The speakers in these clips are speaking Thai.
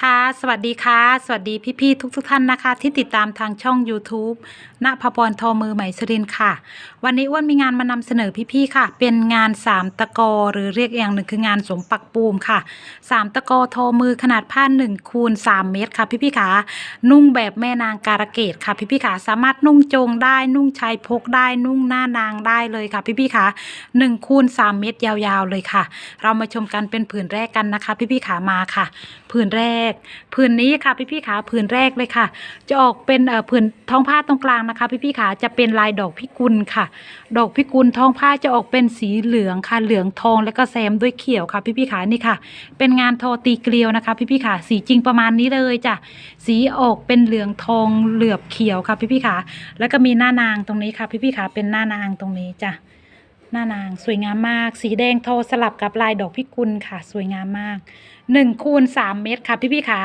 ค่ะสวัสดีค่ะ สวัสดีพี่ๆทุกๆท่านนะคะ ที่ติดตามทางช่อง YouTube ณภพรทอมือใหมสรินค่ะ วันนี้อ้วนมีงานมานำเสนอพี่ๆค่ะ เป็นงานสามตะกอหรือเรียกอย่างหนึ่งคืองานสมปักปูมค่ะสามตะกอทอมือขนาดผ้า1คูณ3เมตรค่ะพี่ๆค่ะ นุ่งแบบแม่นางการะเกดค่ะพี่ๆค่ะ สามารถนุ่งโจงได้นุ่งชายพกได้นุ่งหน้านางได้เลยค่ะพี่ๆค่ะ1คูณ3เมตรยาวๆเลยค่ะ เรามาชมกันเป็นผืนแรกกันนะคะ พี่ๆขามาค่ะ ผืนแรกผืนนี้ค่ะพี่ๆขาผืนแรกเลยค่ะ จะออกเป็นผืนท้องผ้าตรงกลางนะคะ พี่ๆขาจะเป็นลายดอกพิกุลค่ะ ดอกพิกุลท้องผ้าจะออกเป็นสีเหลืองค่ะ เหลืองทองแล้วก็แซมด้วยเขียวค่ะ พี่ๆขานี่ค่ะ เป็นงานทอตีเกลียวนะคะ พี่ๆขาสีจริงประมาณนี้เลยจ้ะสีออกเป็นเหลืองทองเหลือบเขียวค่ะ พี่ๆขาแล้วก็มีหน้านางตรงนี้ค่ะ พี่ๆขาเป็นหน้านางตรงนี้จ้ะ หน้านางสวยงามมาก สีแดงโทสลับกับลายดอกพิกุลค่ะ สวยงามมาก1คูณ3เมตรค่ะพี่ๆขา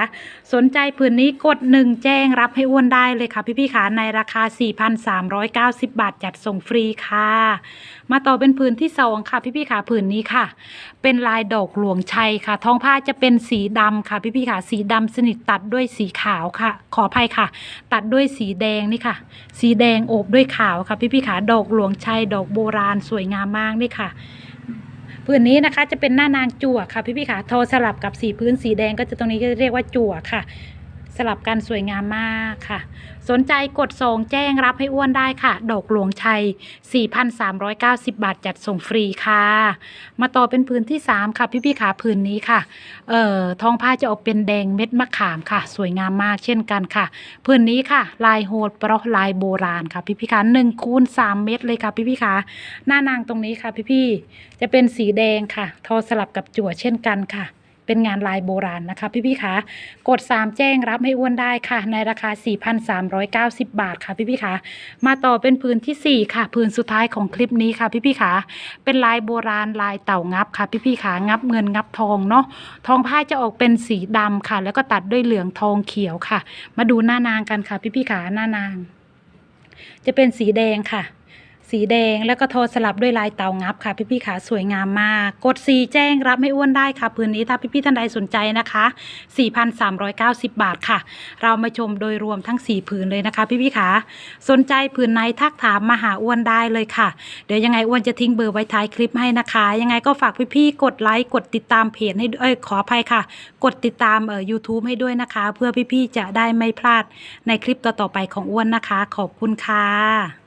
สนใจผืนนี้กด 1 แจ้งรับให้อ้วนได้เลยค่ะพี่ๆขาในราคา 4,390 บาท จัดส่งฟรีค่ะ มาต่อเป็นผืนที่สองค่ะพี่ๆขาผืนนี้ค่ะ เป็นลายดอกหลวงชัยค่ะท้องผ้าจะเป็นสีดำค่ะพี่ๆขาสีดำสนิทตัดด้วยสีขาวค่ะ ขออภัยค่ะ ตัดด้วยสีแดงนี่ค่ะ สีแดงโอบด้วยขาวค่ะพี่พี่ขาดอกหลวงชัยดอกโบราณสวยงามมากนี่ค่ะพื้นนี้นะคะจะเป็นหน้านางจั่วค่ะพี่พี่ค่ะทอสลับกับสีพื้นสีแดงก็จะตรงนี้ก็จะเรียกว่าจั่วค่ะ สลับกันสวยงามมากค่ะ สนใจกดส่งแจ้งรับให้อ้วนได้ค่ะ ดอกหลวงชัย 4,390 บาทจัดส่งฟรีค่ะ มาต่อเป็นพื้นที่ 3 ค่ะ พี่พี่ขาพื้นนี้ค่ะเอ่อท้องผ้าจะออกเป็นแดงเม็ดมะขามค่ะ สวยงามมากเช่นกันค่ะ พื้นนี้ค่ะ ลายโหดเพราะลายโบราณค่ะพี่พี่ขาหนึ่งคูณสามเม็ดเลยค่ะพี่พี่ขาหน้านางตรงนี้ค่ะพี่พี่จะเป็นสีแดงค่ะ ทอสลับกับจั่วเช่นกันค่ะ เป็นงานลายโบราณนะคะ พี่พี่ๆขากด 3 แจ้งรับให้อ้วนได้ค่ะ ในราคา 4,390 บาทค่ะ พี่พี่ๆขามาต่อเป็นพื้นทีสี่ 4 ค่ะพื้นสุดท้ายของคลิปนี้ค่ะ พี่พี่ๆขาเป็นลายโบราณลายเต่างับค่ะ พี่พี่ๆขางับเงินงับทองเนาะทองผ้าจะออกเป็นสีดำค่ะ แล้วก็ตัดด้วยเหลืองทองเขียวค่ะ มาดูหน้านางกันค่ะ พี่พี่ๆขาหน้านาง จะเป็นสีแดงค่ะ สีแดงแล้วก็โทอสลับด้วยลายเตางับค่ะ พี่พี่ๆขาสวยงามมาก กดสีแจ้งรับไม่อ้วนได้ค่ะพื้นนี้ถ้าพี่พี่ๆท่านใดสนใจนะคะ 4,390 บาทค่ะ เรามาชมโดยรวมทั้ง 4 ผืนเลยนะคะ พี่พี่ๆขาสนใจผืนไหนทักถามมาหาอ้วนได้เลยค่ะ เดี๋ยวยังไงอ้วนจะทิ้งเบอร์ไว้ท้ายคลิปให้นะคะ ยังไงก็ฝากพี่ๆกดไลค์กดติดตามเพจให้ด้วยเอ้ยขออภัยค่ะ กดติดตามเอ่อ YouTube ให้ด้วยนะคะ เพื่อพี่ๆจะได้ไม่พลาดในคลิปต่อๆไปของอ้วนนะคะ ขอบคุณค่ะ